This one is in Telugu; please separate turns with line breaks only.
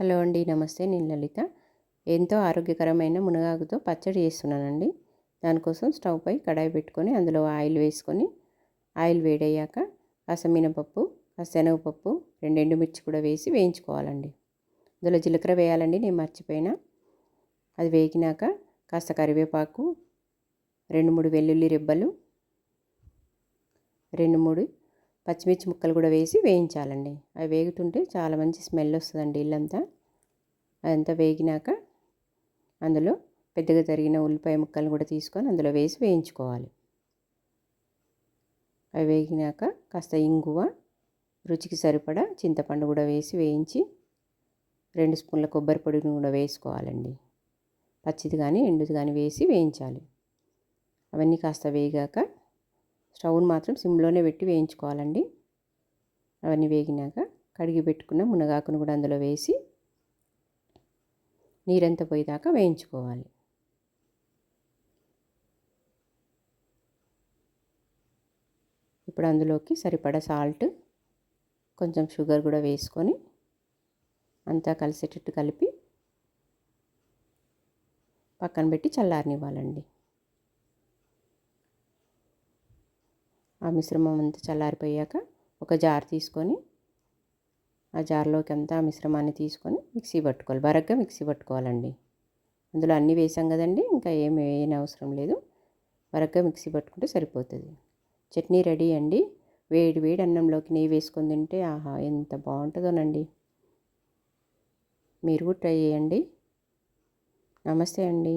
హలో అండి నమస్తే. నేను లలిత. ఎంతో ఆరోగ్యకరమైన మునగాకుతో పచ్చడి చేస్తున్నానండి. దానికోసం స్టవ్ పై కడాయి పెట్టుకొని అందులో ఆయిల్ వేసుకొని ఆయిల్ వేడయ్యాక కాస్త మినపప్పు కాస్త శనగపప్పు రెండు ఎండుమిర్చి కూడా వేసి వేయించుకోవాలండి. అందులో జీలకర్ర వేయాలండి నేను మర్చిపోయినా. అది వేగినాక కాస్త కరివేపాకు రెండు మూడు వెల్లుల్లి రెబ్బలు రెండు మూడు పచ్చిమిర్చి ముక్కలు కూడా వేసి వేయించాలండి. అవి వేగుతుంటే చాలా మంచి స్మెల్ వస్తుందండి ఇల్లంతా. అదంతా వేగినాక అందులో పెద్దగా తరిగిన ఉల్లిపాయ ముక్కలు కూడా తీసుకొని అందులో వేసి వేయించుకోవాలి. అవి వేగినాక కాస్త ఇంగువ రుచికి సరిపడా చింతపండు కూడా వేసి వేయించి రెండు స్పూన్ల కొబ్బరి పొడిని కూడా వేసుకోవాలండి. పచ్చిది కానీ ఎండుది కానీ వేసి వేయించాలి. అవన్నీ కాస్త వేగాక స్టవ్ను మాత్రం సిమ్లోనే పెట్టి వేయించుకోవాలండి. అవన్నీ వేగినాక కడిగి పెట్టుకున్న మునగాకును కూడా అందులో వేసి నీరంతా పోయేదాకా వేయించుకోవాలి. ఇప్పుడు అందులోకి సరిపడా సాల్ట్ కొంచెం షుగర్ కూడా వేసుకొని అంతా కలిసేటట్టు కలిపి పక్కన పెట్టి చల్లారనివ్వాలండి. ఆ మిశ్రమం అంతా చల్లారిపోయాక ఒక జార్ తీసుకొని ఆ జార్లోకి అంతా ఆ మిశ్రమాన్ని తీసుకొని మిక్సీ పట్టుకోవాలి. బరగ్గా మిక్సీ పట్టుకోవాలండి. అందులో అన్నీ వేసాం కదండి ఇంకా ఏం వేయని అవసరం లేదు. బరగ్గా మిక్సీ పట్టుకుంటే సరిపోతుంది. చట్నీ రెడీ అండి. వేడి వేడి అన్నంలోకి నెయ్యి వేసుకొని తింటే ఆహా ఎంత బాగుంటుందోనండి. మీరు కూడా ట్రై చేయండి. నమస్తే అండి.